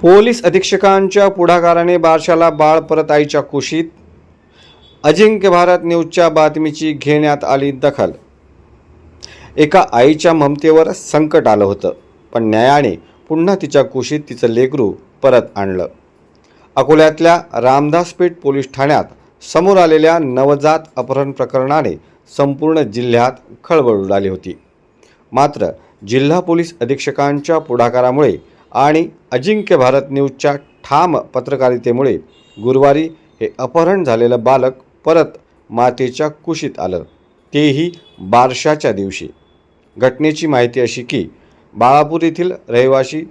Police अधीक्षकांच्या पुढाकाराने बारशाला बाळ परत आईच्या कुशीत. अजिंक्य भारत न्यूजच्या बातमीची घेण्यात आली दखल. एका आईच्या ममतेवर संकट आलं होतं पण न्यायाने पुन्हा तिच्या कुशीत तिचं लेकरू परत आणलं. अकोल्यातल्या रामदासपेठ पोलीस ठाण्यात समोर आलेल्या नवजात अपहरण प्रकरणाने संपूर्ण जिल्ह्यात खळबळ उडाली होती. मात्र जिल्हा पोलीस अधीक्षकांच्या पुढाकारामुळे आणि अजिंक्य भारत न्यूजच्या ठाम पत्रकारितेमुळे गुरुवारी हे अपहरण झालेलं बालक परत मातेच्या कुशीत आलं. तेही बारशाच्या दिवशी. घटनेची माहिती अशी की बाळापूर येथील रहिवासी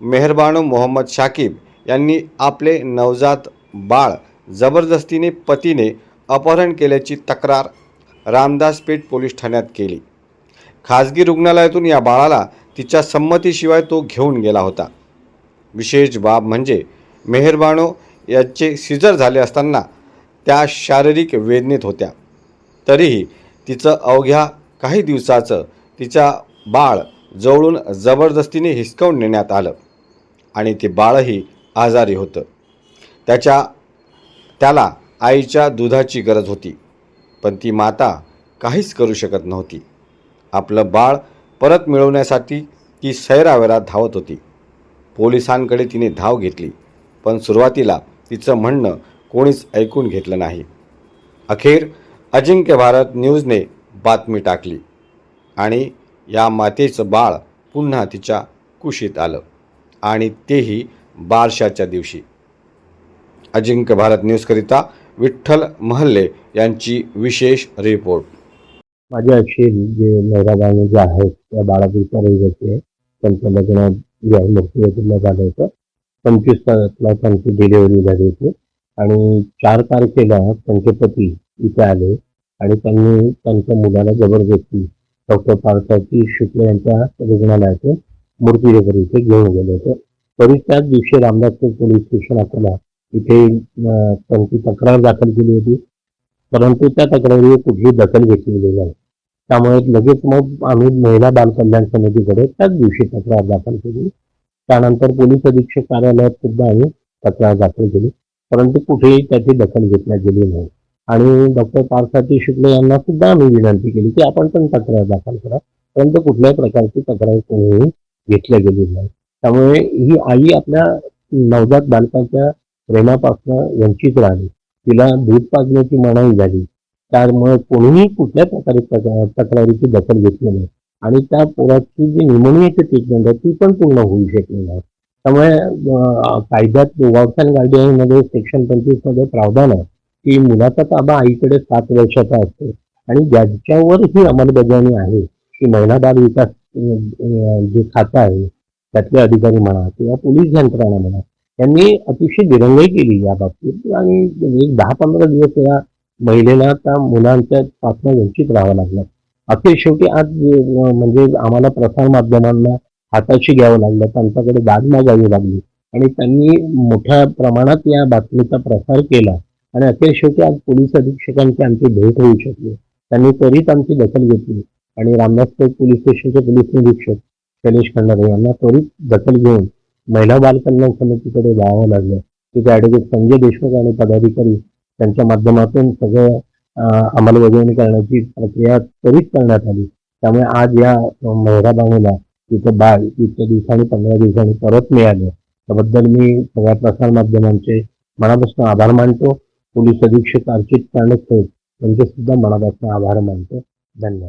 मेहरबानो मोहम्मद शाकिब यांनी आपले नवजात बाळ जबरदस्तीने पतीने अपहरण केल्याची तक्रार रामदासपेठ पोलीस ठाण्यात केली. खाजगी रुग्णालयातून या बाळाला तिच्या संमतीशिवाय तो घेऊन गेला होता. विशेष बाब म्हणजे मेहरबानो याचे सिजर झाले असताना त्या शारीरिक वेदनेत होत्या. तरीही तिचं अवघ्या काही दिवसाचं तिच्या बाळ जवळून जबरदस्तीने हिसकावून नेण्यात आलं आणि ते बाळही आजारी होतं. त्याच्या त्याला आईच्या दुधाची गरज होती पण ती माता काहीच करू शकत नव्हती. आपलं बाळ परत मिळवण्यासाठी ती सैरावैरात धावत होती. पोलिसांकडे तिने धाव घेतली पण सुरुवातीला तिचं म्हणणं कोणीच ऐकून घेतलं नाही. अखेर अजिंक्य भारत न्यूजने बातमी टाकली आणि या मातेचं बाळ पुन्हा तिच्या कुशीत आलं आणि तेही बारशाच्या दिवशी. अजिंक्य भारत न्यूजकरिता विठ्ठल महल्ले यांची विशेष रिपोर्ट. माझे अक्षील जे नवरा जे आहेत त्या बाळापूरच्या रहिवासी आहे त्यांचं लग्न या मुक्तीला झालं होतं. पंचवीस तारखेला त्यांची डिलिव्हरी झाली होती. आणि चार तारखेला त्यांचे पती इथे आले आणि त्यांनी त्यांच्या मुलाला जबरदस्ती डॉक्टर पार्थाची शुक्ल यांच्या रुग्णालयातून वगैरे इथे घेऊन गेले होते. तरी त्याच दिवशी रामदासपूर पोलीस स्टेशन अकोला इथे त्यांची तक्रार दाखल केली होती. परंतु त्या तक्रारीवर कुठली दखल घेतलेली नाही. त्यामुळे लगेच मग आम्ही महिला बालकल्याण समितीकडे त्याच दिवशी तक्रार दाखल केली. त्यानंतर पोलीस अधीक्षक कार्यालयात सुद्धा आम्ही तक्रार दाखल केली. परंतु कुठेही त्याची दखल घेतल्या गेली नाही. आणि डॉक्टर पारसाती शुक्ल यांना सुद्धा आम्ही विनंती केली की आपण पण तक्रार दाखल करा. परंतु कुठल्याही प्रकारची तक्रार कोणीही घेतल्या गेली नाही. त्यामुळे ही आई आपल्या नवजात बालकाच्या प्रेमापासून वंचित राहिली. तिला दूध पाजण्याची मनाई झाली. त्यामुळे कोणीही कुठल्या प्रकारे तक्रारीची दखल घेतली नाही. आणि त्या पोराची जी निमोनियाची ट्रीटमेंट आहे ती पण पूर्ण होऊ शकली नाही. त्यामुळे कायद्यात वॉर्ड्स अँड गार्डियनमध्ये सेक्शन पंचवीसमध्ये प्रावधान आहे की मुलाचा ताबा आईकडे सात वर्षाचा असतो. आणि ज्याच्यावर ही अंमलबजावणी आहे की महिला बाल विकास जे खातं आहे त्यातले अधिकारी म्हणा किंवा पोलीस यंत्रणा म्हणा त्यांनी अतिशय दिरंगाई केली या बाबतीत. आणि एक दहा पंधरा दिवस या महिलेला त्या मुलांच्या पासून वंचित राहावं लागलं. अखेर शेवटी आज म्हणजे आम्हाला प्रसार माध्यमांना हाताशी घ्यावं लागलं. त्यांच्याकडे दाद मागावी लागली. आणि त्यांनी मोठ्या प्रमाणात या बातमीचा प्रसार केला. आणि अखेर शेवटी आज पोलीस अधीक्षकांची आमची भेट होऊ शकली. त्यांनी त्वरित आमची दखल घेतली. आणि रामदासपेठ पोलीस स्टेशनचे पोलीस निरीक्षक शैलेश खंडारे यांना त्वरित दखल घेऊन महिला बाल कल्याण समितीकडे जावं लागलं. तिथे ॲडव्होकेट संजय देशमुख आणि पदाधिकारी त्यांच्या माध्यमातून सगळं अंमलबजावणी करण्याची प्रक्रिया त्वरित करण्यात आली. त्यामुळे आज या मेहराबाणीला तिथं तिचं बाळ इतक्या दिवसांनी पंधरा दिवसांनी परत मिळालं. त्याबद्दल मी सगळ्या प्रसार माध्यमांचे मनापासून आभार मानतो. पोलीस अधीक्षक अर्चित कर्णक यांचे सुद्धा मनापासून आभार मानतो. धन्यवाद.